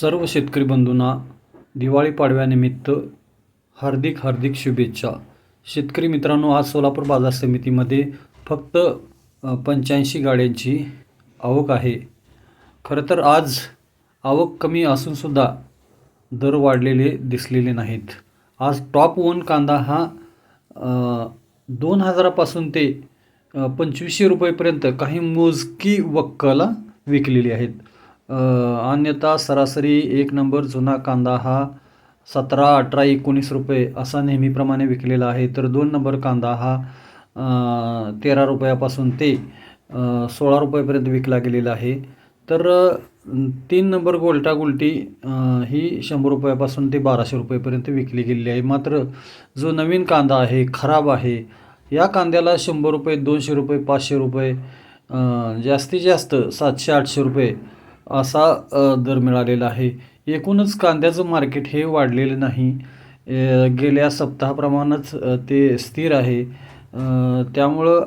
सर्व शेतकरी बंधूंना दिवाळी पाडव्यानिमित्त हार्दिक हार्दिक शुभेच्छा. शेतकरी मित्रांनो आज सोलापूर बाजार समितीमध्ये फक्त पंच्याऐंशी गाड्यांची आवक आहे. खरं तर आज आवक कमी असूनसुद्धा दर वाढलेले दिसलेले नाहीत. आज टॉप वन कांदा हा दोन हजारापासून ते पंचवीसशे रुपयेपर्यंत काही मोजकी वक्कला विकलेली आहेत. अन्यथा सरासरी एक नंबर जुना कांदा हा सतरा अठरा एकोणीस रुपये असा नेहमीप्रमाणे विकलेला आहे. तर दोन नंबर कांदा हा तेरा रुपयापासून ते सोळा रुपयापर्यंत विकला गेलेला आहे. तर तीन नंबर गोल्टा गुलटी ही शंभर रुपयापासून ते बाराशे रुपयेपर्यंत विकली गेलेली आहे. मात्र जो नवीन कांदा आहे खराब आहे या कांद्याला शंभर रुपये दोनशे रुपये पाचशे रुपये जास्तीत जास्त सातशे आठशे रुपये असा दर मिळालेला आहे. एकूणच कांद्याचं मार्केट हे वाढलेलं नाही. गेल्या सप्ताहाप्रमाणेच ते स्थिर आहे. त्यामुळं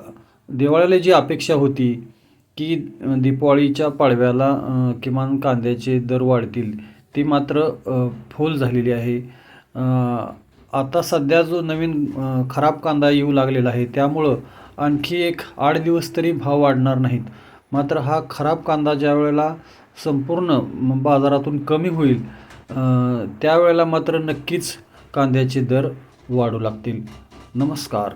दिवाळीला जी अपेक्षा होती की दीपावळीच्या पाडव्याला किमान कांद्याचे दर वाढतील ती मात्र फूल झालेली आहे. आता सध्या जो नवीन खराब कांदा येऊ लागलेला आहे त्यामुळं आणखी एक आठ दिवस तरी भाव वाढणार नाहीत. मात्र हा खराब कांदा ज्या वेळेला संपूर्ण बाजारातून कमी होईल त्यावेळेला मात्र नक्कीच कांद्याचे दर वाढू लागतील. नमस्कार.